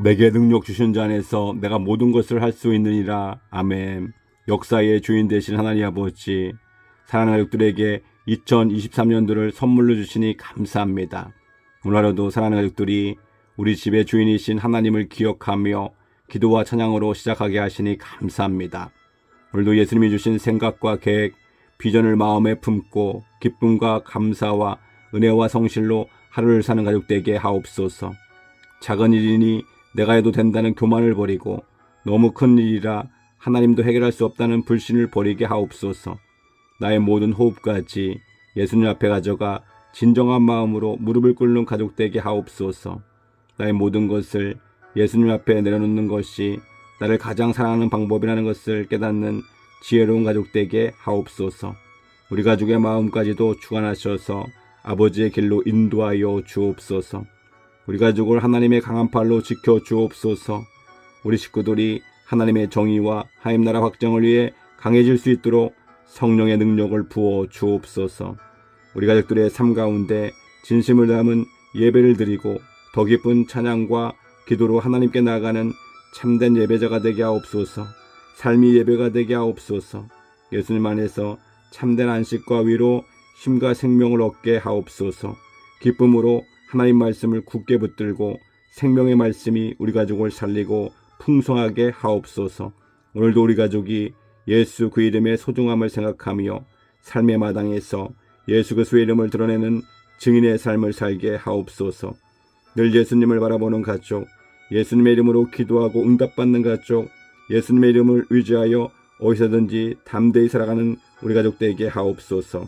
내게 능력 주신 자 안에서 내가 모든 것을 할 수 있느니라. 아멘. 역사의 주인 되신 하나님 아버지, 사랑하는 가족들에게 2023년도를 선물로 주시니 감사합니다. 오늘 하루도 사랑하는 가족들이 우리 집의 주인이신 하나님을 기억하며 기도와 찬양으로 시작하게 하시니 감사합니다. 오늘도 예수님이 주신 생각과 계획, 비전을 마음에 품고 기쁨과 감사와 은혜와 성실로 하루를 사는 가족되게 하옵소서. 작은 일이니 내가 해도 된다는 교만을 버리고 너무 큰 일이라 하나님도 해결할 수 없다는 불신을 버리게 하옵소서. 나의 모든 호흡까지 예수님 앞에 가져가 진정한 마음으로 무릎을 꿇는 가족 되게 하옵소서. 나의 모든 것을 예수님 앞에 내려놓는 것이 나를 가장 사랑하는 방법이라는 것을 깨닫는 지혜로운 가족 되게 하옵소서. 우리 가족의 마음까지도 주관하셔서 아버지의 길로 인도하여 주옵소서. 우리 가족을 하나님의 강한 팔로 지켜 주옵소서. 우리 식구들이 하나님의 정의와 하임 나라 확정을 위해 강해질 수 있도록 성령의 능력을 부어 주옵소서. 우리 가족들의 삶 가운데 진심을 담은 예배를 드리고 더 깊은 찬양과 기도로 하나님께 나아가는 참된 예배자가 되게 하옵소서. 삶이 예배가 되게 하옵소서. 예수님 안에서 참된 안식과 위로 힘과 생명을 얻게 하옵소서. 기쁨으로 하나님 말씀을 굳게 붙들고 생명의 말씀이 우리 가족을 살리고 풍성하게 하옵소서. 오늘도 우리 가족이 예수 그 이름의 소중함을 생각하며 삶의 마당에서 예수 그리스도의 이름을 드러내는 증인의 삶을 살게 하옵소서. 늘 예수님을 바라보는 가족, 예수님의 이름으로 기도하고 응답받는 가족, 예수님의 이름을 의지하여 어디서든지 담대히 살아가는 우리 가족 되게 하옵소서.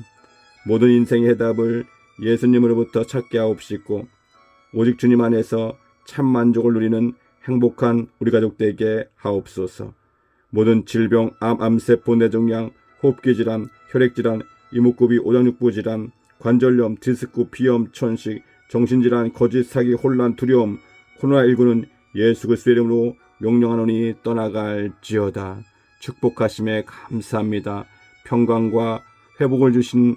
모든 인생의 해답을 예수님으로부터 찾게 하옵시고 오직 주님 안에서 참 만족을 누리는 행복한 우리 가족 되게 하옵소서. 모든 질병, 암, 암세포, 뇌종양, 호흡기 질환, 혈액 질환, 이목구비, 오장육부 질환, 관절염, 디스크, 비염, 천식, 정신질환, 거짓, 사기, 혼란, 두려움, 코로나19는 예수 그리스도 이름으로 명령하노니 떠나갈지어다. 축복하심에 감사합니다. 평강과 회복을 주신